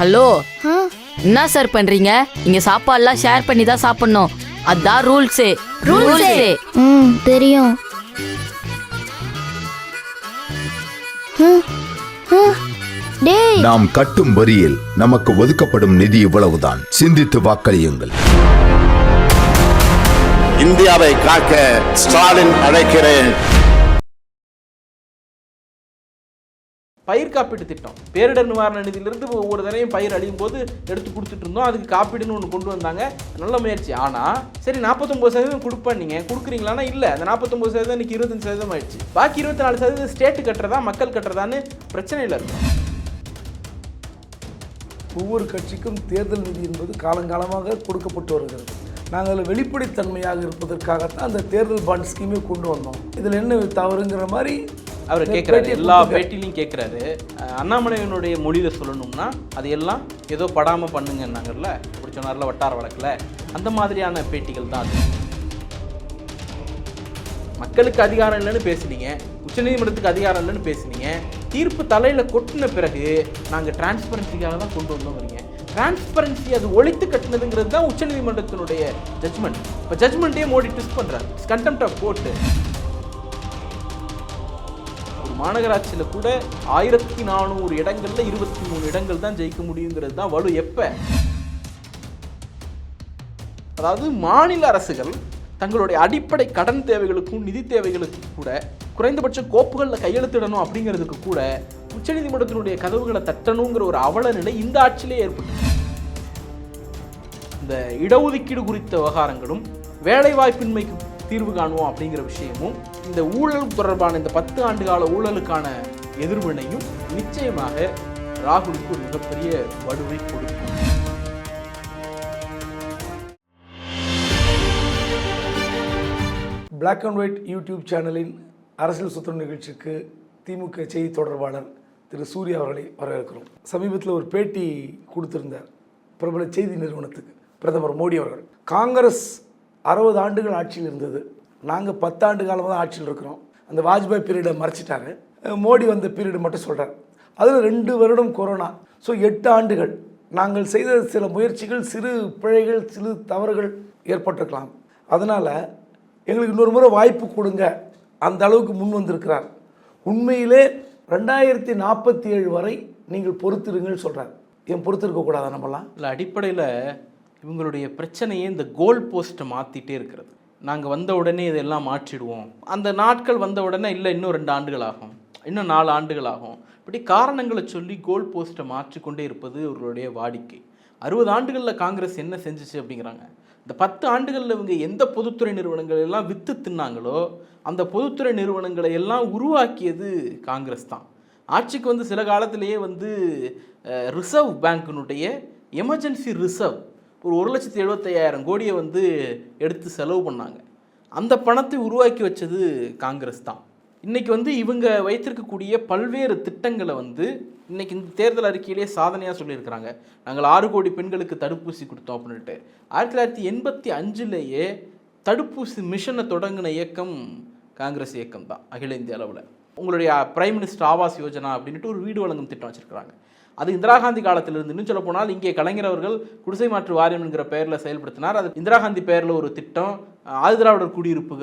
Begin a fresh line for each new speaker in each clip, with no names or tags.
Hello. என்ன sir பண்றீங்க? இங்க சாப்பாடுலாம் ஷேர் பண்ணி தான் சாப்பிடணும். அதான் ரூல்ஸே ரூல்ஸே
ம் தெரியும்.
நாம் கட்டும் வரியில் நமக்கு ஒதுக்கப்படும் நிதி இவ்வளவுதான். சிந்தித்து வாக்களியுங்கள்.
இந்தியாவை காக்க ஸ்டாலின் அழைக்கிறேன்.
பயிர் காப்பீட்டு திட்டம். பேரிடர் நிவாரண நிதியிலிருந்து ஒவ்வொரு தடவையும் பயிர் அழியும் போது எடுத்து கொடுத்துட்டு இருந்தோம். அதுக்கு காப்பீடுன்னு ஒன்று கொண்டு வந்தாங்க. நல்ல முயற்சி. ஆனால் சரி நாற்பத்தொம்பது சதவீதம் கொடுப்பேன் நீங்கள் கொடுக்குறீங்களான்னா இல்லை. அந்த நாற்பத்தொம்பது சதவீதம் இன்னைக்கு இருபத்தஞ்சு சதவீதம் ஆயிடுச்சு. பாக்கி இருபத்தி நாலு சதவீதம் ஸ்டேட்டு கட்டுறதா மக்கள் கட்டுறதான்னு பிரச்சனையில் இருக்கும்
ஒவ்வொரு கட்சிக்கும் தேர்தல் நிதி என்பது காலங்காலமாக கொடுக்கப்பட்டு வருகிறது. நாங்கள் வெளிப்படைத்தன்மையாக இருப்பதற்காகத்தான் அந்த தேர்தல் பாண்ட் ஸ்கீமே கொண்டு வந்தோம். இதில் என்ன தவறுங்கிற மாதிரி
அவர் கேட்குறாரு எல்லா. பேட்டிலையும் கேட்குறாரு. அண்ணாமலையினுடைய மொழியில் சொல்லணும்னா அது எல்லாம் ஏதோ படாமல் பண்ணுங்கன்னாங்கல்ல அப்படி சொன்னார்ல வட்டார வழக்கில். அந்த மாதிரியான பேட்டிகள் தான் அது. மக்களுக்கு அதிகாரம் இல்லைன்னு பேசுனீங்க உச்சநீதிமன்றத்துக்கு அதிகாரம் இல்லைன்னு பேசுனீங்க தீர்ப்பு தலையில் கொட்டின பிறகு நாங்கள் டிரான்ஸ்பரன்சிக்காக தான் கொண்டு வந்தோங்கிறீங்க டிரான்ஸ்பரன்சி அது ஒழித்து கட்டினதுங்கிறது தான் உச்சநீதிமன்றத்தினுடைய ஜட்மெண்ட் இப்போ ஜட்மெண்ட்டே மோடி ட்விஸ்ட் பண்ணுறாரு கண்டெம்ட் ஆஃப் கோர்ட்டு ஒரு மாநகராட்சியில் கூட ஆயிரத்தி நானூறு இடங்கள்ல இருபத்தி மூணு இடங்கள் தான் ஜெயிக்க முடியுங்கிறது தான் வலு எப்போ? அதாவது மாநில அரசுகள் தங்களுடைய அடிப்படை கடன் தேவைகளுக்கும் நிதி தேவைகளுக்கும் கூட குறைந்தபட்ச கோப்புகளில் கையெழுத்திடணும் அப்படிங்கிறதுக்கு கூட உச்சநீதிமன்றத்தினுடைய கதவுகளை தட்டணுங்கிற ஒரு அவல நிலை இந்த ஆட்சியிலே ஏற்பட்டு இந்த இடஒதுக்கீடு குறித்த விவகாரங்களும் வேலைவாய்ப்பின்மைக்கு தீர்வு காணுவோம் அப்படிங்கிற விஷயமும் இந்த ஊழல் தொடர்பான இந்த பத்து ஆண்டு கால ஊழலுக்கான எதிர்வினையும் நிச்சயமாக ராகுலுக்கு ஒரு மிகப்பெரிய வலுவை கொடுக்கும்.
பிளாக் அண்ட் ஒயிட் யூடியூப் சேனலின் அரசியல் சுத்தம் நிகழ்ச்சிக்கு திமுக செய்தி தொடர்பாளர் திரு. சூர்யா அவர்களை வரவேற்கிறோம். சமீபத்தில் ஒரு பேட்டி கொடுத்திருந்தார். பிரபல செய்தி நிறுவனத்துக்கு. பிரதமர் மோடி அவர்கள். காங்கிரஸ் அறுபது ஆண்டுகள் ஆட்சியில் இருந்தது. நாங்கள் பத்தாண்டு காலமாக தான் ஆட்சியில் இருக்கிறோம். அந்த வாஜ்பாய் பீரியடை மறைச்சிட்டாங்க மோடி வந்த பீரியடு மட்டும் சொல்கிறார் அதில் ரெண்டு வருடம் கொரோனா. ஸோ எட்டு ஆண்டுகள் நாங்கள் செய்த சில முயற்சிகள் சிறு பிழைகள் சிறு தவறுகள் ஏற்பட்டிருக்கலாம். அதனால் எங்களுக்கு இன்னொரு முறை வாய்ப்பு கொடுங்க. அந்த அளவுக்கு முன் வந்திருக்கிறார். உண்மையிலே ரெண்டாயிரத்தி நாற்பத்தி ஏழு வரை நீங்கள் பொறுத்திருங்கள் சொல்கிறார் ஏன் பொறுத்திருக்க கூடாதா நம்மலாம்
இல்லை அடிப்படையில் இவங்களுடைய பிரச்சனையே இந்த கோல் போஸ்ட்டை மாற்றிட்டே இருக்கிறது. நாங்கள் வந்த உடனே இதெல்லாம் மாற்றிடுவோம். அந்த நாட்கள் வந்த உடனே இல்லை இன்னும் ரெண்டு ஆண்டுகள் ஆகும். இன்னும் நாலு ஆண்டுகள் ஆகும். இப்படி காரணங்களை சொல்லி கோல் போஸ்ட்டை மாற்றிக்கொண்டே இருப்பது அவர்களுடைய வாடிக்கை. அறுபது ஆண்டுகளில் காங்கிரஸ் என்ன செஞ்சிச்சு அப்படிங்கிறாங்க. இந்த பத்து ஆண்டுகளில் இவங்க எந்த பொதுத்துறை நிறுவனங்கள் எல்லாம் விற்று தின்னாங்களோ அந்த பொதுத்துறை நிறுவனங்களை எல்லாம் உருவாக்கியது காங்கிரஸ் தான். ஆட்சிக்கு வந்து சில காலத்திலேயே வந்து ரிசர்வ் பேங்க்கினுடைய எமர்ஜென்சி ரிசர்வ் ஒரு ஒரு லட்சத்தி எழுபத்தையாயிரம் கோடியை வந்து எடுத்து செலவு பண்ணாங்க. அந்த பணத்தை உருவாக்கி வச்சது காங்கிரஸ் தான். இன்றைக்கி வந்து இவங்க வைத்திருக்கக்கூடிய பல்வேறு திட்டங்களை வந்து இன்றைக்கி இந்த தேர்தல் அறிக்கையிலே சாதனையாக சொல்லியிருக்கிறாங்க. நாங்கள் ஆறு கோடி பெண்களுக்கு தடுப்பூசி கொடுத்தோம் அப்படின்ட்டு ஆயிரத்தி தொள்ளாயிரத்தி எண்பத்தி அஞ்சுலேயே தடுப்பூசி மிஷனை தொடங்கின இயக்கம் காங்கிரஸ் இயக்கம் தான் அகில இந்திய அளவில். உங்களுடைய பிரைம் மினிஸ்டர் ஆவாஸ் யோஜனா அப்படின்ட்டு ஒரு வீடு வழங்கும் திட்டம் வச்சுருக்கிறாங்க. அது இந்திரா காந்தி காலத்திலிருந்து. இன்னும் சொல்ல போனால் இங்கே கலைஞர் அவர்கள் குடிசை மாற்று வாரியம் என்கிற பெயரில் செயல்படுத்தினார். அது இந்திரா காந்தி பெயரில் ஒரு திட்டம் ஆதிதிராவிடர் குடியிருப்பு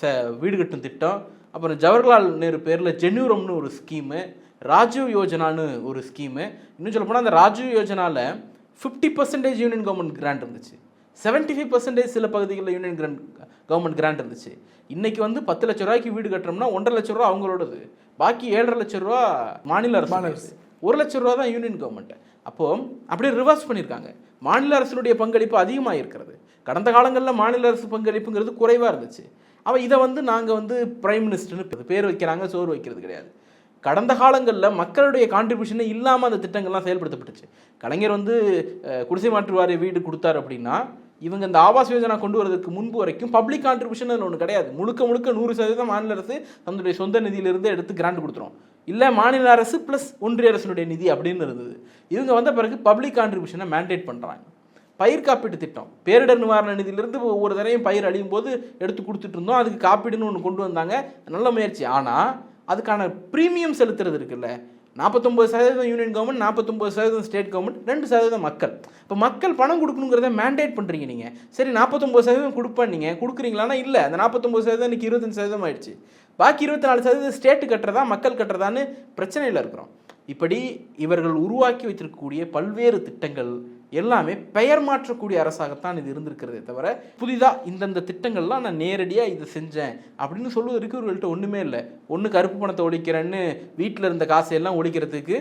ச- வீடு கட்டும் திட்டம் அப்புறம் ஜவஹர்லால் நேரு பேரில் ஜென்யூரம்னு ஒரு ஸ்கீமு ராஜீவ் யோஜனான்னு ஒரு ஸ்கீமு. இன்னும் சொல்ல போனால் அந்த ராஜீவ் யோஜனாவில் fifty percentage union government grant இருந்துச்சு. செவன்ட்டி ஃபைவ் பர்சன்டேஜ் சில பகுதிகளில் யூனியன் கிராண்ட் கவர்மெண்ட் கிராண்ட் இருந்துச்சு. இன்னைக்கு வந்து பத்து லட்ச ரூபாய்க்கு வீடு கட்டுறோம்னா ஒன்றரை லட்ச ரூபா அவங்களோடது. பாக்கி ஏழரை லட்ச ரூபா மாநில அரசு. ஒரு லட்ச ரூபா தான் யூனியன் கவர்மெண்ட் அப்போ அப்படியே ரிவர்ஸ் பண்ணியிருக்காங்க. மாநில அரசினுடைய பங்களிப்பு அதிகமாக இருக்கிறது. கடந்த காலங்களில் மாநில அரசு பங்களிப்புங்கிறது குறைவாக இருந்துச்சு. அவன் இதை வந்து நாங்கள் வந்து பிரைம் மினிஸ்டர்னு பேர் வைக்கிறாங்க சோறு வைக்கிறது கிடையாது. கடந்த காலங்களில் மக்களுடைய கான்ட்ரிபியூஷனே இல்லாமல் அந்த திட்டங்கள்லாம் செயல்படுத்தப்பட்டுச்சு. கலைஞர் வந்து குடிசை மாற்று வாரிய வீடு கொடுத்தார் அப்படின்னா இவங்க இந்த ஆவாஸ் யோஜனா கொண்டு வரதுக்கு முன்பு வரைக்கும் பப்ளிக் கான்ட்ரிபியூஷன் அதில் ஒன்று கிடையாது. முழுக்க முழுக்க நூறு சதவீதம் மாநில அரசு தன்னுடைய சொந்த நிதியிலிருந்து எடுத்து கிராண்ட் கொடுத்துரும். இல்லை மாநில அரசு ப்ளஸ் ஒன்றிய அரசினுடைய நிதி அப்படின்னு இருந்தது. இவங்க வந்த பிறகு பப்ளிக் கான்ட்ரிபியூஷனை மேண்டேட் பண்ணுறாங்க பயிர் காப்பீட்டு திட்டம். பேரிடர் நிவாரண நிதியிலிருந்து ஒவ்வொரு தடவையும் பயிர் அழியும் போது எடுத்து கொடுத்துட்டு இருந்தோம். அதுக்கு காப்பீடுன்னு ஒன்று கொண்டு வந்தாங்க. நல்ல முயற்சி. ஆனால் அதுக்கான ப்ரீமியம் செலுத்துறது இருக்குல்ல. நாற்பத்தொம்பது சதவீதம் யூனியன் கவர்மெண்ட் நாற்பத்தொம்பது சதவீதம் ஸ்டேட் கவர்மெண்ட் ரெண்டு சதவீதம் மக்கள். இப்போ மக்கள் பணம் கொடுக்கணுங்கிறத மேண்டேட் பண்ணுறீங்க நீங்கள் சரி நாற்பத்தொம்பது சதவீதம் கொடுப்பேன் நீங்கள் கொடுக்குறீங்களானா இல்லை. அந்த நாற்பத்தொம்பது சதவீதம் இன்றைக்கி இருபத்தஞ்சு சதவீதம் ஆயிடுச்சு. பாக்கி இருபத்தி நாலு சதவீதம் ஸ்டேட்டு கட்டுறதா மக்கள் கட்டுறதான்னு பிரச்சனையில் இருக்கிறோம். இப்படி இவர்கள் உருவாக்கி வைத்திருக்கக்கூடிய பல்வேறு திட்டங்கள் எல்லாமே பெயர் மாற்றக்கூடிய அரசாகத்தான் இது இருந்திருக்கிறதே தவிர புதிதாக இந்தந்த திட்டங்கள்லாம் நான் நேரடியாக இதை செஞ்சேன் அப்படின்னு சொல்லுவதற்கு இவர்கள்ட்ட ஒன்றுமே இல்லை. ஒன்று கருப்பு பணத்தை ஒழிக்கிறேன்னு வீட்டில் இருந்த காசையெல்லாம் ஒழிக்கிறதுக்கு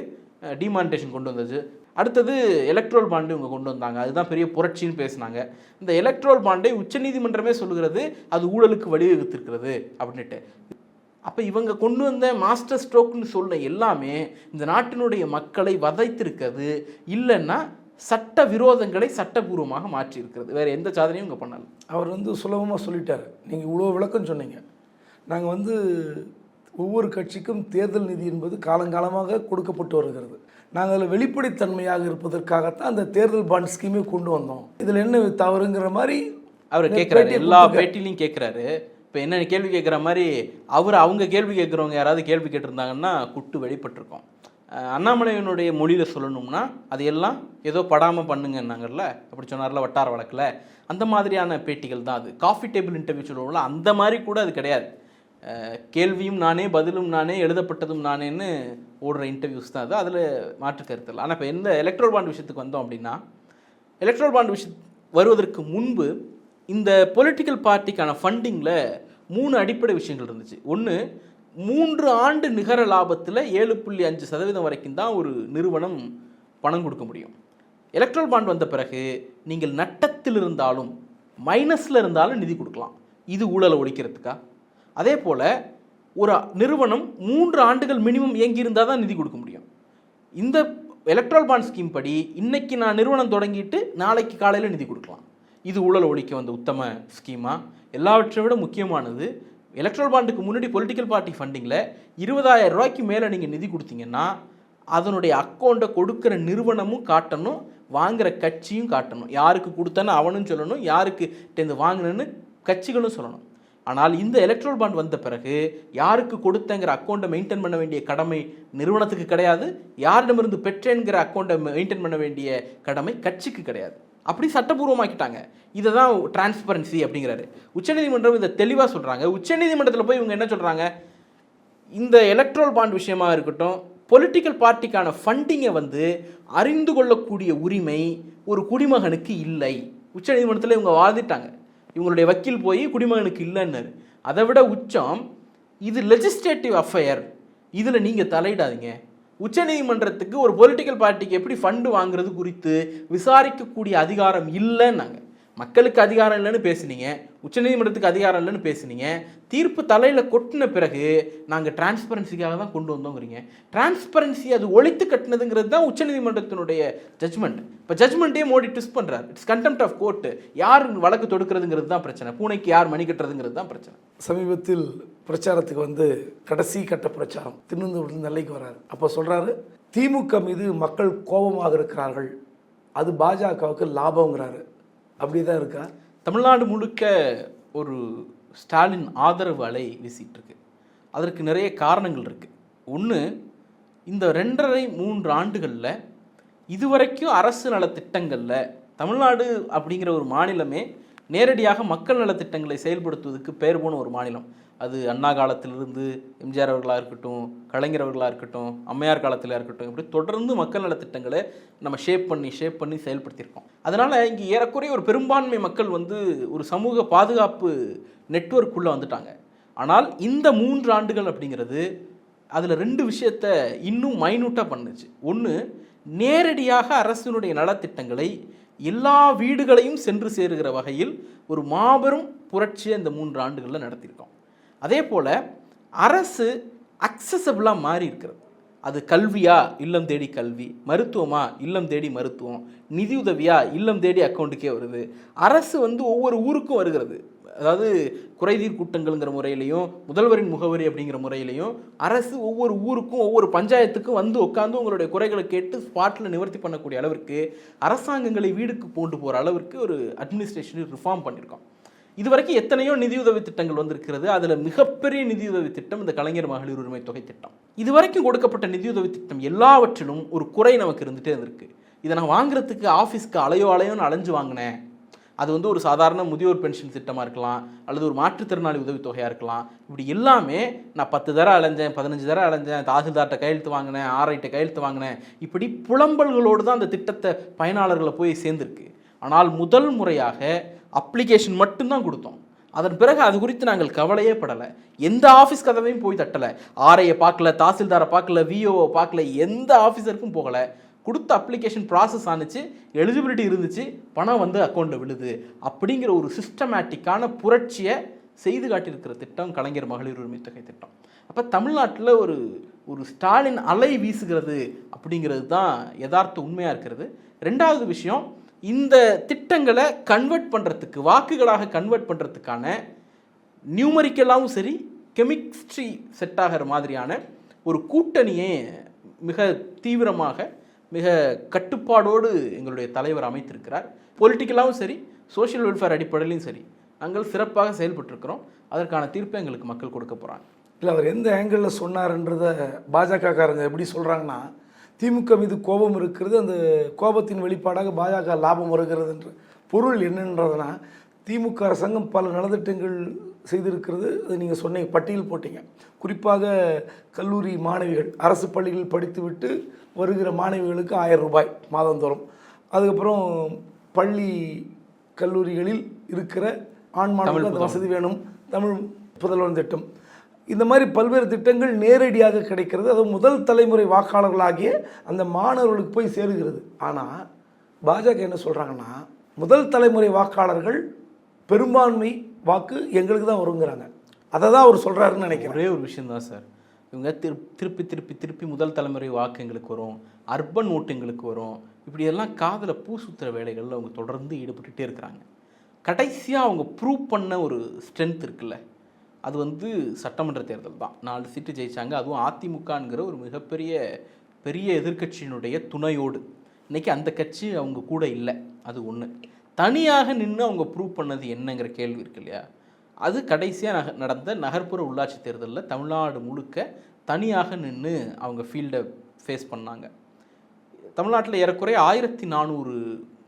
டிமானிட்டேஷன் கொண்டு வந்தது. அடுத்தது எலக்ட்ரோல் பாண்டு இவங்க கொண்டு வந்தாங்க. அதுதான் பெரிய புரட்சின்னு பேசினாங்க. இந்த எலக்ட்ரோல் பாண்டை உச்சநீதிமன்றமே சொல்லுகிறது அது ஊழலுக்கு வழிவகுத்திருக்கிறது அப்படின்ட்டு அப்போ இவங்க கொண்டு வந்த மாஸ்டர் ஸ்ட்ரோக்னு சொல்ல எல்லாமே இந்த நாட்டினுடைய மக்களை வதைத்திருக்கிறது இல்லைன்னா சட்ட விரோதங்களை சட்டபூர்வமாக மாற்றி இருக்கிறது வேற எந்த சாதனையும் இவங்க பண்ணல.
அவர் வந்து சுலபமாக சொல்லிட்டார். நீங்கள் இவ்வளோ விளக்கம் சொன்னீங்க. நாங்கள் வந்து ஒவ்வொரு கட்சிக்கும் தேர்தல் நிதி என்பது காலங்காலமாக கொடுக்கப்பட்டு வருகிறது. நாங்கள் அதில் வெளிப்படைத்தன்மையாக இருப்பதற்காகத்தான் அந்த தேர்தல் பாண்ட் ஸ்கீமே கொண்டு வந்தோம். இதில் என்ன தவறுங்கிற மாதிரி
அவர் கேட்குறாரு எல்லா. பேட்டிலையும் கேட்குறாரு இப்போ என்ன கேள்வி கேட்குற மாதிரி அவர் அவங்க கேள்வி கேட்குறவங்க யாராவது கேள்வி கேட்டிருந்தாங்கன்னா குட்டு வெளிப்பட்டிருக்கோம். அண்ணாமலையினுடைய மொழியில் சொல்லணும்னா அது எல்லாம் ஏதோ படாமல் பண்ணுங்கன்னாங்கல்ல? அப்படி சொன்னார்ல வட்டார வழக்கில். அந்த மாதிரியான பேட்டிகள் தான் அது. காஃபி டேபிள் இன்டர்வியூ சொல்லுவோம்ல அந்த மாதிரி கூட அது கிடையாது. கேள்வியும் நானே பதிலும் நானே எழுதப்பட்டதும் நானேன்னு ஓடுற இன்டர்வியூஸ் தான் அது. அதில் மாற்று கருத்து இல்லை ஆனால் இப்போ எந்த எலக்ட்ரல் பாண்ட் விஷயத்துக்கு வந்தோம் அப்படின்னா எலக்ட்ரல் பாண்ட் விஷயம் வருவதற்கு முன்பு இந்த பொலிட்டிக்கல் பார்ட்டிக்கான ஃபண்டிங்கில் மூணு அடிப்படை விஷயங்கள் இருந்துச்சு. ஒன்று மூன்று ஆண்டு நிகர லாபத்தில் ஏழு புள்ளி அஞ்சு சதவீதம் வரைக்கும் தான் ஒரு நிறுவனம் பணம் கொடுக்க முடியும். எலக்ட்ரல் பாண்ட் வந்த பிறகு நீங்கள் நட்டத்தில் இருந்தாலும் மைனஸில் இருந்தாலும் நிதி கொடுக்கலாம். இது ஊழலை ஒழிக்கிறதுக்கா? அதே போல் ஒரு நிறுவனம் மூன்று ஆண்டுகள் மினிமம் இயங்கி இருந்தால் தான் நிதி கொடுக்க முடியும். இந்த எலக்ட்ரல் பாண்ட் ஸ்கீம் படி இன்னைக்கு நான் நிறுவனம் தொடங்கிட்டு நாளைக்கு காலையில் நிதி கொடுக்கலாம். இது ஊழல் ஒழிக்க வந்த உத்தம ஸ்கீமா எல்லாவற்றை விட முக்கியமானது எலக்ட்ரல் பாண்டுக்கு முன்னாடி பொலிட்டிக்கல் பார்ட்டி ஃபண்டிங்கில் இருபதாயிரம் ரூபாய்க்கு மேலே நீங்கள் நிதி கொடுத்தீங்கன்னா அதனுடைய அக்கௌண்ட்டை கொடுக்குற நிறுவனமும் காட்டணும் வாங்குகிற கட்சியும் காட்டணும். யாருக்கு கொடுத்தேன்னு அவனும் சொல்லணும் யாருக்கு டேந்து வாங்கினேன்னு கட்சிகளும் சொல்லணும். ஆனால் இந்த எலக்ட்ரல் பாண்ட் வந்த பிறகு யாருக்கு கொடுத்தங்கிற அக்கௌண்ட்டை மெயின்டைன் பண்ண வேண்டிய கடமை நிறுவனத்துக்கு கிடையாது யாரிடமிருந்து பெற்றேங்கிற அக்கௌண்ட்டை மெயின்டைன் பண்ண வேண்டிய கடமை கட்சிக்கு கிடையாது. அப்படி சட்டபூர்வமாக்கிட்டாங்க. இதை தான் டிரான்ஸ்பரன்சி அப்படிங்கிறாரு. உச்சநீதிமன்றம் இதை தெளிவாக சொல்கிறாங்க உச்சநீதிமன்றத்தில் போய் இவங்க என்ன சொல்கிறாங்க இந்த எலக்ட்ரல் பாண்ட் விஷயமா இருக்கட்டும் பொலிட்டிக்கல் பார்ட்டிக்கான ஃபண்டிங்கை வந்து அறிந்து கொள்ளக்கூடிய உரிமை ஒரு குடிமகனுக்கு இல்லை. உச்சநீதிமன்றத்தில் இவங்க வாதிட்டாங்க இவங்களுடைய வக்கீல் போய் குடிமகனுக்கு இல்லைன்னாரு. அதை விட உச்சம் இது லெஜிஸ்லேட்டிவ் அஃபையர் இதில் நீங்கள் தலையிடாதீங்க. உச்சநீதிமன்றத்துக்கு ஒரு பொலிட்டிக்கல் பார்ட்டிக்கு எப்படி ஃபண்டு வாங்குறது குறித்து விசாரிக்கக்கூடிய அதிகாரம் இல்லைன்னாங்க. மக்களுக்கு அதிகாரம் இல்லைன்னு பேசுனீங்க உச்சநீதிமன்றத்துக்கு அதிகாரம் இல்லைன்னு பேசுனீங்க தீர்ப்பு தலையில் கொட்டின பிறகு நாங்கள் டிரான்ஸ்பரன்சிக்காக தான் கொண்டு வந்தோங்கிறீங்க. டிரான்ஸ்பரன்சி அது ஒழித்து கட்டினதுங்கிறது தான் உச்சநீதிமன்றத்தினுடைய ஜட்மெண்ட் இப்போ ஜட்மெண்ட்டே மோடி ட்விஸ்ட் பண்ணுறாரு இட்ஸ் கண்டெம்ட் ஆஃப் கோர்ட் யார் வழக்கு தொடுக்கிறதுங்கிறது தான் பிரச்சனை. பூனைக்கு யார் மணி கட்டுறதுங்கிறது தான் பிரச்சனை.
சமீபத்தில் பிரச்சாரத்துக்கு வந்து கடைசி கட்ட பிரச்சாரம். திருநெல்வேலி நெல்லைக்கு வராரு. அப்போ சொல்கிறாரு திமுக மீது மக்கள் கோபமாக இருக்கிறார்கள். அது பாஜகவுக்கு லாபங்கிறாரு அப்படி தான் இருக்கா?
தமிழ்நாடு முழுக்க ஒரு ஸ்டாலின் ஆதரவு அலை வீசிகிட்ருக்கு அதற்கு நிறைய காரணங்கள் இருக்குது ஒன்று இந்த ரெண்டரை மூன்று ஆண்டுகளில் இதுவரைக்கும் அரசு நலத்திட்டங்களில் தமிழ்நாடு அப்படிங்கிற ஒரு மாநிலமே நேரடியாக மக்கள் நலத்திட்டங்களை செயல்படுத்துவதற்கு பெயர் போன ஒரு மாநிலம். அது அண்ணா காலத்திலிருந்து எம்ஜிஆர் அவர்களாக இருக்கட்டும் கலைஞர் அவர்களாக இருக்கட்டும் அம்மையார் காலத்தில் இருக்கட்டும் இப்படி தொடர்ந்து மக்கள் நலத்திட்டங்களை நம்ம ஷேப் பண்ணி ஷேப் பண்ணி செயல்படுத்தியிருக்கோம். அதனால் இங்கே ஏறக்குறைய ஒரு பெரும்பான்மை மக்கள் வந்து ஒரு சமூக பாதுகாப்பு நெட்வொர்க்குள்ளே வந்துட்டாங்க. ஆனால் இந்த மூன்று ஆண்டுகள் அப்படிங்கிறது அதில் ரெண்டு விஷயத்த இன்னும் மைனூட்டாக பண்ணுச்சு. ஒன்று நேரடியாக அரசினுடைய நலத்திட்டங்களை எல்லா வீடுகளையும் சென்று சேருகிற வகையில் ஒரு மாபெரும் புரட்சியை இந்த மூன்று ஆண்டுகளில் நடத்தியிருக்கோம். அதே போல் அரசு அக்சசபிளாக மாறி இருக்கிறது அது கல்வியா? இல்லம் தேடி கல்வி. மருத்துவமா? இல்லம் தேடி மருத்துவம். நிதியுதவியா? இல்லம் தேடி அக்கௌண்ட்டுக்கே வருது. அரசு வந்து ஒவ்வொரு ஊருக்கும் வருகிறது. அதாவது குறைதீர் கூட்டங்கள்ங்கிற முறையிலையும் முதல்வரின் முகவரி அப்படிங்கிற முறையிலையும் அரசு ஒவ்வொரு ஊருக்கும் ஒவ்வொரு பஞ்சாயத்துக்கும் வந்து உட்காந்து உங்களுடைய குறைகளை கேட்டு ஸ்பாட்டில் நிவர்த்தி பண்ணக்கூடிய அளவிற்கு அரசாங்கங்களை வீடுக்கு கொண்டு போகிற அளவிற்கு ஒரு அட்மினிஸ்ட்ரேஷன் ரிஃபார்ம் பண்ணியிருக்கோம். இதுவரைக்கும் எத்தனையோ நிதியுதவி திட்டங்கள் வந்திருக்கிறது. அதில் மிகப்பெரிய நிதியுதவி திட்டம் இந்த கலைஞர் மகளிர் உரிமை தொகை திட்டம். இதுவரைக்கும் கொடுக்கப்பட்ட நிதியுதவி திட்டம் எல்லாவற்றிலும் ஒரு குறை நமக்கு இருந்துகிட்டே இருந்திருக்கு. இதை நான் வாங்குறதுக்கு ஆஃபீஸ்க்கு அலையோ அலையோன்னு அலைஞ்சு வாங்கினேன். அது வந்து ஒரு சாதாரண முதியோர் பென்ஷன் திட்டமாக இருக்கலாம் அல்லது ஒரு மாற்றுத்திறனாளி உதவித்தொகையாக இருக்கலாம். இப்படி எல்லாமே நான் பத்து தர அலைஞ்சேன் பதினஞ்சு தர அலைஞ்சேன் தாசில்தார்கிட்ட கையெழுத்து வாங்கினேன் ஆர்ஐட்ட கையெழுத்து வாங்கினேன். இப்படி புலம்பல்களோடு தான் அந்த திட்டத்தை பயனாளர்களை போய் சேர்ந்துருக்கு. ஆனால் முதல் முறையாக அப்ளிகேஷன் மட்டும்தான் கொடுத்தோம். அதன் பிறகு அது குறித்து நாங்கள் கவலையே படலை. எந்த ஆஃபீஸ் கதவையும் போய் தட்டலை. ஆர்ஐயை பார்க்கல தாசில்தாரை பார்க்கல விஓவை பார்க்கல எந்த ஆஃபீஸருக்கும் போகலை. கொடுத்த அப்ளிகேஷன் ப்ராசஸ் ஆனிச்சு எலிஜிபிலிட்டி இருந்துச்சு பணம் வந்து அக்கௌண்ட்டில் விழுது. அப்படிங்கிற ஒரு சிஸ்டமேட்டிக்கான புரட்சியை செய்து காட்டியிருக்கிற திட்டம் கலைஞர் மகளிர் உரிமை தொகை திட்டம். அப்போ தமிழ்நாட்டில் ஒரு ஒரு ஸ்டாலின் அலை வீசுகிறது அப்படிங்கிறது தான் யதார்த்த உண்மையாக இருக்கிறது. ரெண்டாவது விஷயம் இந்த திட்டங்களை கன்வெர்ட் பண்ணுறதுக்கு வாக்குகளாக கன்வெர்ட் பண்ணுறதுக்கான நியூமரிக்கலாகவும் சரி கெமிஸ்ட்ரி செட் ஆகிற மாதிரியான ஒரு கூட்டணியை மிக தீவிரமாக மிக கட்டுப்பாடோடு எங்களுடைய தலைவர் அமைத்திருக்கிறார். பொலிட்டிக்கலாகவும் சரி சோஷியல் வெல்ஃபேர் அடிப்படையிலையும் சரி நாங்கள் சிறப்பாக செயல்பட்டுருக்கிறோம். அதற்கான தீர்ப்பை எங்களுக்கு மக்கள் கொடுக்க போகிறாங்க
இல்லை அவர் எந்த ஆங்கிளில் சொன்னார்ன்றத பாஜகக்காரங்க எப்படி சொல்கிறாங்கன்னா திமுக மீது கோபம் இருக்கிறது அந்த கோபத்தின் வெளிப்பாடாக பாஜக லாபம் வருகிறது என்ற பொருள் என்னன்றதுனா திமுக அரசாங்கம் பல நலத்திட்டங்கள் செய்திருக்கிறது. அது நீங்கள் சொன்னீங்க பட்டியல் போட்டீங்க. குறிப்பாக கல்லூரி மாணவிகள் அரசு பள்ளிகளில் படித்துவிட்டு வருகிற மாணவிகளுக்கு ஆயிரம் ரூபாய் மாதந்தோறும். அதுக்கப்புறம் பள்ளி கல்லூரிகளில் இருக்கிற ஆண் மாணவர்களுக்கு அந்த வசதி வேணும். தமிழ் புதல்வன் திட்டம். இந்த மாதிரி பல்வேறு திட்டங்கள் நேரடியாக கிடைக்கிறது. அது முதல் தலைமுறை வாக்காளர்களாகிய அந்த மாணவர்களுக்கு போய் சேருகிறது. ஆனால் பாஜக என்ன சொல்கிறாங்கன்னா முதல் தலைமுறை வாக்காளர்கள் பெரும்பான்மை வாக்கு எங்களுக்கு தான் வருங்கிறாங்க. அதை தான் அவர் சொல்கிறாருன்னு நினைக்கிறேன்.
ஒரே ஒரு விஷயம் தான் சார். இவங்க திரு திருப்பி திருப்பி திருப்பி முதல் தலைமுறை வாக்கு எங்களுக்கு வரும். அர்பன் ஓட்டு எங்களுக்கு வரும். இப்படியெல்லாம் காதில் பூ சுத்துற வேலைகளில் அவங்க தொடர்ந்து ஈடுபட்டுகிட்டே இருக்கிறாங்க. கடைசியாக அவங்க ப்ரூவ் பண்ண ஒரு ஸ்ட்ரென்த் இருக்குல்ல. அது வந்து சட்டமன்ற தேர்தல் தான். நாலு சீட்டு ஜெயிச்சாங்க. அதுவும் அதிமுகங்கிற ஒரு மிகப்பெரிய பெரிய எதிர்க்கட்சியினுடைய துணையோடு. இன்னைக்கு அந்த கட்சி அவங்க கூட இல்லை. அது ஒன்று தனியாக நின்று அவங்க ப்ரூவ் பண்ணது என்னங்கிற கேள்வி இருக்கு இல்லையா? அது கடைசியாக நக நடந்த நகர்ப்புற உள்ளாட்சி தேர்தலில் தமிழ்நாடு முழுக்க தனியாக நின்று அவங்க ஃபீல்டை ஃபேஸ் பண்ணாங்க. தமிழ்நாட்டில் ஏறக்குறைய ஆயிரத்தி நானூறு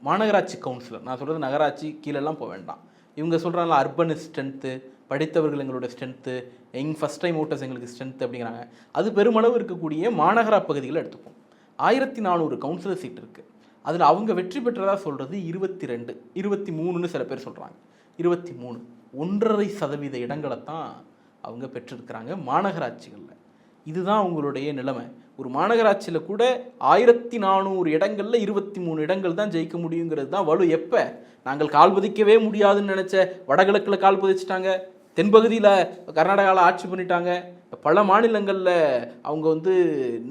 மாநகராட்சி கவுன்சிலர் நான் சொல்கிறது நகராட்சி கீழெல்லாம் போக வேண்டாம். இவங்க சொல்கிறாங்களா அர்பன் ஸ்ட்ரென்த்து படித்தவர்கள் எங்களோட strength young first time voters எங்களுக்கு ஸ்ட்ரென்த் அப்படிங்கிறாங்க. அது பெருமளவு இருக்கக்கூடிய மாநகரா பகுதிகளை எடுத்துப்போம். ஆயிரத்தி நானூறு கவுன்சிலர் சீட் இருக்குது அதில் அவங்க வெற்றி பெற்றதாக சொல்கிறது இருபத்தி ரெண்டு இருபத்தி மூணுன்னு சில பேர் சொல்கிறாங்க இருபத்தி மூணு ஒன்றரை சதவீத இடங்களை தான் அவங்க பெற்றிருக்கிறாங்க மாநகராட்சிகளில். இதுதான் அவங்களுடைய நிலைமை. ஒரு மாநகராட்சியில் கூட ஆயிரத்தி நானூறு இடங்களில் இருபத்தி மூணு இடங்கள் தான் ஜெயிக்க முடியுங்கிறது தான் வலு. எப்போ? நாங்கள் கால் பதிக்கவே முடியாதுன்னு நினச்ச வடகிழக்கில் கால் பதிச்சிட்டாங்க. தென்பகுதியில் கர்நாடகாவில் ஆட்சி பண்ணிட்டாங்க. பல மாநிலங்களில் அவங்க வந்து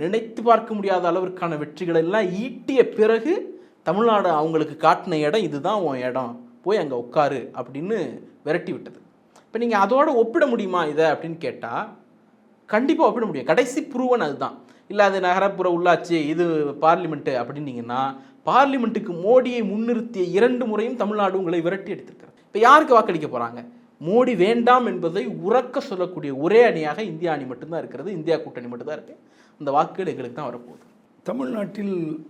நினைத்து பார்க்க முடியாத அளவிற்கான வெற்றிகளை எல்லாம் ஈட்டிய பிறகு தமிழ்நாடு அவங்களுக்கு காட்டின இடம் இதுதான் உன் இடம். போய் அங்கே உட்காரு அப்படின்னு விரட்டி விட்டது. இப்போ நீங்கள் அதோட ஒப்பிட முடியுமா இதை அப்படின்னு கேட்டால் கண்டிப்பாக ஒப்பிட முடியும். கடைசி ப்ரூவன் அதுதான். இல்லை அது நகரப்புற உள்ளாட்சி இது பார்லிமெண்ட்டு அப்படின்னீங்கன்னா பார்லிமெண்ட்டுக்கு மோடியை முன்னிறுத்திய இரண்டு முறையும் தமிழ்நாடு உங்களை விரட்டி எடுத்திருக்கிறது இப்போ யாருக்கு வாக்களிக்க போகிறாங்க மோடி வேண்டாம் என்பதை உறக்க சொல்லக்கூடிய ஒரே அணியாக இந்தியா அணி மட்டும்தான் இருக்கிறது. இந்தியா கூட்டணி மட்டும்தான் இருக்குது அந்த வாக்குகள் எங்களுக்கு தான் வரப்போகுது.
தமிழ்நாட்டில்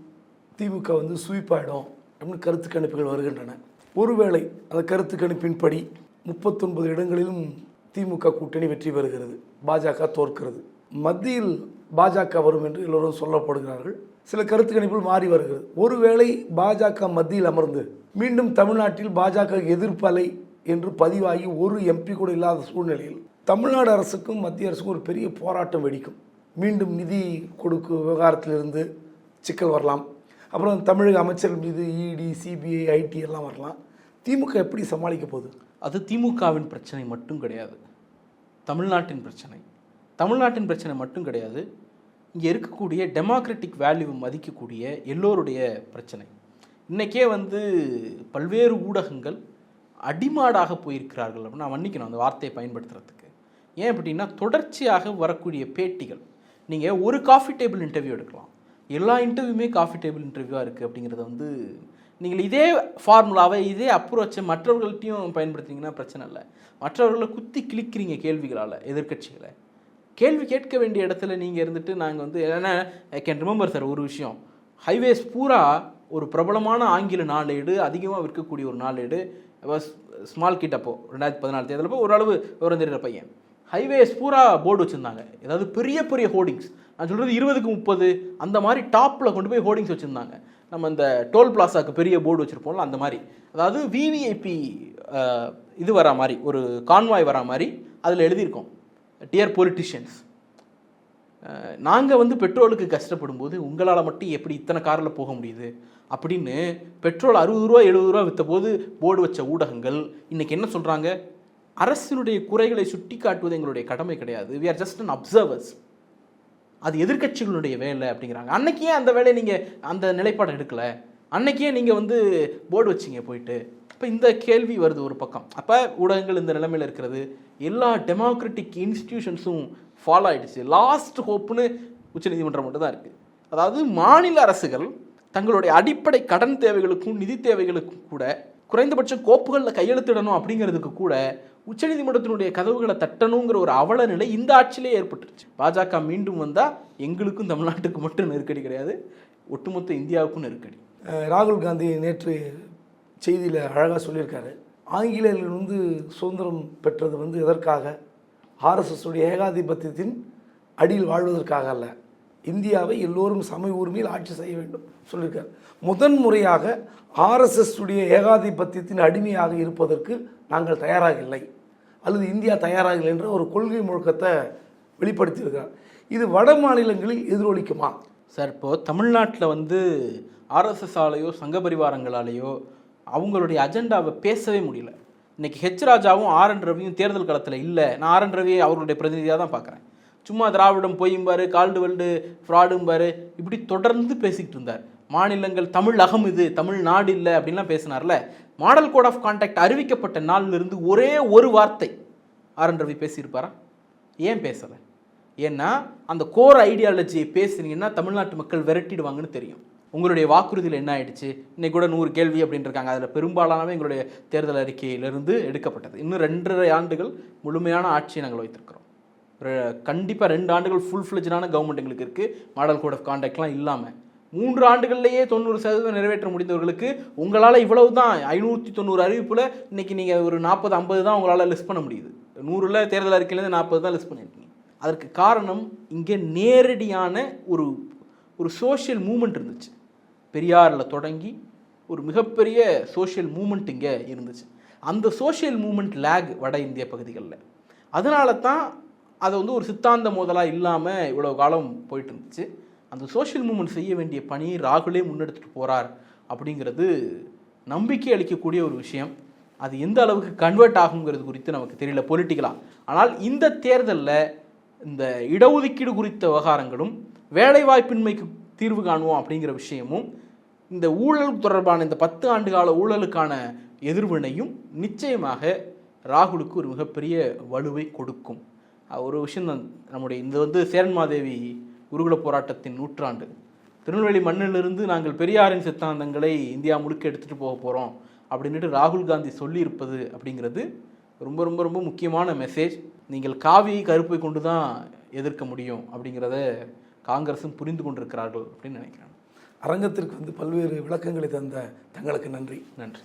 திமுக வந்து சுவிப்பாயிடும் அப்படின்னு கருத்து கணிப்புகள் வருகின்றன. ஒருவேளை அந்த கருத்து கணிப்பின்படி முப்பத்தொன்பது இடங்களிலும் திமுக கூட்டணி வெற்றி பெறுகிறது. பாஜக தோற்கிறது. மத்தியில் பாஜக வரும் என்று எல்லோரும் சொல்லப்படுகிறார்கள். சில கருத்து கணிப்புகள் மாறி வருகிறது. ஒருவேளை பாஜக மத்தியில் அமர்ந்து மீண்டும் தமிழ்நாட்டில் பாஜக எதிர்ப்பலை என்று பதிவாகி ஒரு எம்பி கூட இல்லாத சூழ்நிலையில் தமிழ்நாடு அரசுக்கும் மத்திய அரசுக்கும் ஒரு பெரிய போராட்டம் வெடிக்கும். மீண்டும் நிதி கொடுக்கு விவகாரத்திலிருந்து சிக்கல் வரலாம். அப்புறம் தமிழக அமைச்சர்கள் மீது இடி சிபிஐ ஐடி எல்லாம் வரலாம். திமுக எப்படி சமாளிக்க போகுது?
அது திமுகவின் பிரச்சனை மட்டும் கிடையாது. தமிழ்நாட்டின் பிரச்சனை. தமிழ்நாட்டின் பிரச்சனை மட்டும் கிடையாது. இங்கே இருக்கக்கூடிய டெமோக்ராட்டிக் வேல்யூ மதிக்கக்கூடிய எல்லோருடைய பிரச்சனை. இன்றைக்கே வந்து பல்வேறு ஊடகங்கள் அடிமாடாக போயிருக்கிறார்கள் அப்படின்னு நான் மன்னிக்கணும் அந்த வார்த்தையை பயன்படுத்துறதுக்கு. ஏன் அப்படின்னா தொடர்ச்சியாக வரக்கூடிய பேட்டிகள். நீங்கள் ஒரு காஃபி டேபிள் இன்டர்வியூ எடுக்கலாம். எல்லா இன்டர்வியூமே காஃபி டேபிள் இன்டர்வியூவாக இருக்குது அப்படிங்கிறத வந்து நீங்கள் இதே ஃபார்முலாவை இதே அப்ரோச்சை மற்றவர்கள்ட்டையும் பயன்படுத்துனீங்கன்னா பிரச்சனை இல்லை. மற்றவர்களை குத்தி கிழிக்கிறீங்க கேள்விகளால் எதிர்க்கட்சிகளை. கேள்வி கேட்க வேண்டிய இடத்துல நீங்கள் இருந்துட்டு நாங்கள் வந்து என்ன ஐ கேன் ரிமெம்பர் சார் ஒரு விஷயம். ஹைவேஸ் பூரா ஒரு பிரபலமான ஆங்கில நாளேடு அதிகமாக விற்கக்கூடிய ஒரு நாளேடு ஸ்மால் கிட் அப்போ ரெண்டாயிரத்தி பதினாலு தேர்தல் அப்போ ஓரளவு விவரம் தெரிகிற பையன். ஹைவேஸ் பூரா போர்டு வச்சுருந்தாங்க. ஏதாவது பெரிய பெரிய ஹோர்டிங்ஸ் நான் சொல்கிறது இருபதுக்கு முப்பது அந்த மாதிரி டாப்பில் கொண்டு போய் ஹோர்டிங்ஸ் வச்சுருந்தாங்க. நம்ம இந்த டோல் பிளாசாக்கு பெரிய போர்டு வச்சுருப்போம்ல அந்த மாதிரி. அதாவது விவிஐபி இது வரா மாதிரி ஒரு கான்வாய் வரா மாதிரி அதில் எழுதியிருக்கோம். டியர் பொலிட்டிஷியன்ஸ் நாங்கள் வந்து பெட்ரோலுக்கு கஷ்டப்படும் போது உங்களால் மட்டும் எப்படி இத்தனை காரில் போக முடியுது? அப்படின்னு பெட்ரோல் அறுபது ரூபா எழுபது ரூபா விற்ற போது போர்டு வச்ச ஊடகங்கள் இன்றைக்கி என்ன சொல்கிறாங்க அரசினுடைய குறைகளை சுட்டி காட்டுவது எங்களுடைய கடமை கிடையாது. We are just an observers அது எதிர்க்கட்சிகளுடைய வேலை அப்படிங்கிறாங்க. அன்னைக்கே அந்த வேலையை நீங்கள் அந்த நிலைப்பாடு எடுக்கல? அன்னைக்கே நீங்கள் வந்து போர்டு வச்சீங்க போயிட்டு? அப்போ இந்த கேள்வி வருது ஒரு பக்கம். அப்போ ஊடகங்கள் இந்த நிலைமையில் இருக்கிறது. எல்லா டெமோக்ரட்டிக் இன்ஸ்டிடியூஷன்ஸும் ஃபாலோ ஆகிடுச்சு லாஸ்ட் ஹோப்னு உச்சநீதிமன்றம் மட்டும் தான் இருக்குது அதாவது மாநில அரசுகள் தங்களுடைய அடிப்படை கடன் தேவைகளுக்கும் நிதி தேவைகளுக்கும் கூட குறைந்தபட்சம் கோப்புகளில் கையெழுத்திடணும் அப்படிங்கிறதுக்கு கூட உச்சநீதிமன்றத்தினுடைய கதவுகளை தட்டணுங்கிற ஒரு அவல நிலை இந்த ஆட்சியிலே ஏற்பட்டுருச்சு. பாஜக மீண்டும் வந்தால் எங்களுக்கும் தமிழ்நாட்டுக்கு மட்டும் நெருக்கடி கிடையாது. ஒட்டுமொத்த இந்தியாவுக்கும் நெருக்கடி.
ராகுல் காந்தி நேற்று செய்தியில் அழகாக சொல்லியிருக்காரு. ஆங்கிலேயர்கள் வந்து சுதந்திரம் பெற்றது வந்து எதற்காக? ஆர்எஸ்எஸுடைய ஏகாதிபத்தியத்தின் அடியில் வாழ்வதற்காக அல்ல. இந்தியாவை எல்லோரும் சம உரிமையில் ஆட்சி செய்ய வேண்டும் சொல்லியிருக்கார். முதன் முறையாக ஆர்எஸ்எஸ்சுடைய ஏகாதிபத்தியத்தின் அடிமையாக இருப்பதற்கு நாங்கள் தயாராக இல்லை. அல்லது இந்தியா தயாராக இல்லை என்ற ஒரு கொள்கை முழக்கத்தை வெளிப்படுத்தியிருக்கிறார் இது வட மாநிலங்களில் எதிரொலிக்குமா?
சார் இப்போது தமிழ்நாட்டில் வந்து ஆர்எஸ்எஸ் ஆலையோ சங்க பரிவாரங்களாலேயோ அவங்களுடைய அஜெண்டாவை பேசவே முடியல. இன்றைக்கி ஹெச் ராஜாவும் ஆர் என் ரவியும் தேர்தல் களத்தில் இல்லை. நான் ஆர் என் ரவியை அவருடைய பிரதிநிதியாக தான் பார்க்குறேன் சும்மா திராவிடம் பொய்யும்பாரு கால்டு வெல்டு ஃப்ராடும்பார் இப்படி தொடர்ந்து பேசிக்கிட்டு இருந்தார். மாநிலங்கள் தமிழ் அகம் இது தமிழ் நாடு இல்லை அப்படின்லாம் பேசினார்ல. மாடல் கோட் ஆஃப் கான்டாக்ட் அறிவிக்கப்பட்ட நாளிலிருந்து ஒரே ஒரு வார்த்தை ஆர் என் ரவி பேசியிருப்பாரா? ஏன் பேசலை? ஏன்னா அந்த கோர் ஐடியாலஜியை பேசுனீங்கன்னா தமிழ்நாட்டு மக்கள் விரட்டிடுவாங்கன்னு தெரியும். உங்களுடைய வாக்குறுதியில் என்ன ஆயிடுச்சு? இன்னைக்கு கூட நூறு கேள்வி அப்படின்னு இருக்காங்க அதில் பெரும்பாலானவை எங்களுடைய தேர்தல் அறிக்கையிலிருந்து எடுக்கப்பட்டது. இன்னும் ரெண்டரை ஆண்டுகள் முழுமையான ஆட்சியை நாங்கள் வைத்திருக்கிறோம். கண்டிப்பாக ரெண்டு ஆண்டுகள் ஃபுல் ஃப்ளெஜான கவர்மெண்ட் எங்களுக்கு இருக்குது மாடல் கோட் ஆஃப் கான்டாக்ட்லாம் இல்லாமல் மூன்று ஆண்டுகள்லேயே தொண்ணூறு சதவீதம் நிறைவேற்ற முடிந்தவர்களுக்கு உங்களால் இவ்வளவு தான் ஐநூற்றி தொண்ணூறு அறிவிப்பில் இன்றைக்கி நீங்கள் ஒரு நாற்பது ஐம்பது தான் உங்களால் லிஸ்ட் பண்ண முடியுது. நூறில் தேர்தல் அறிக்கையிலேருந்து நாற்பது தான் லிஸ்ட் பண்ணியிருக்கீங்க அதற்கு காரணம் இங்கே நேரடியான ஒரு ஒரு சோஷியல் மூமெண்ட் இருந்துச்சு. பெரியாரில் தொடங்கி ஒரு மிகப்பெரிய சோஷியல் மூமெண்ட் இங்கே இருந்துச்சு. அந்த சோஷியல் மூமெண்ட் லேக் வட இந்திய பகுதிகளில். அதனால தான் அதை வந்து ஒரு சித்தாந்த மோதலாக இல்லாமல் இவ்வளோ காலம் போயிட்டு இருந்துச்சு. அந்த சோஷியல் மூமெண்ட் செய்ய வேண்டிய பணியை ராகுலே முன்னெடுத்துட்டு போகிறார் அப்படிங்கிறது நம்பிக்கை அளிக்கக்கூடிய ஒரு விஷயம். அது எந்த அளவுக்கு கன்வெர்ட் ஆகுங்கிறது குறித்து நமக்கு தெரியல பொலிட்டிக்கலாக ஆனால் இந்த தேர்தலில் இந்த இடஒதுக்கீடு குறித்த விவகாரங்களும் வேலைவாய்ப்பின்மைக்கு தீர்வு காணுவோம் அப்படிங்கிற விஷயமும் இந்த ஊழல் தொடர்பான இந்த பத்து ஆண்டு கால ஊழலுக்கான எதிர்வினையும் நிச்சயமாக ராகுலுக்கு ஒரு மிகப்பெரிய வலுவை கொடுக்கும். ஒரு விஷயம் தான். நம்முடைய இந்த வந்து சேரன்மாதேவி குருகுல போராட்டத்தின் நூற்றாண்டு. திருநெல்வேலி மண்ணிலிருந்து நாங்கள் பெரியாரின் சித்தாந்தங்களை இந்தியா முழுக்க எடுத்துகிட்டு போக போகிறோம் அப்படின்ட்டு ராகுல் காந்தி சொல்லியிருப்பது அப்படிங்கிறது ரொம்ப ரொம்ப ரொம்ப முக்கியமான மெசேஜ் நீங்கள் காவியை கருப்பை கொண்டு தான் எதிர்க்க முடியும் அப்படிங்கிறத காங்கிரஸும் புரிந்து கொண்டிருக்கிறார்கள் அப்படின்னு நினைக்கிறேன்.
அரங்கத்திற்கு வந்து பல்வேறு விளக்கங்களை தந்த தங்களுக்கு நன்றி.
நன்றி.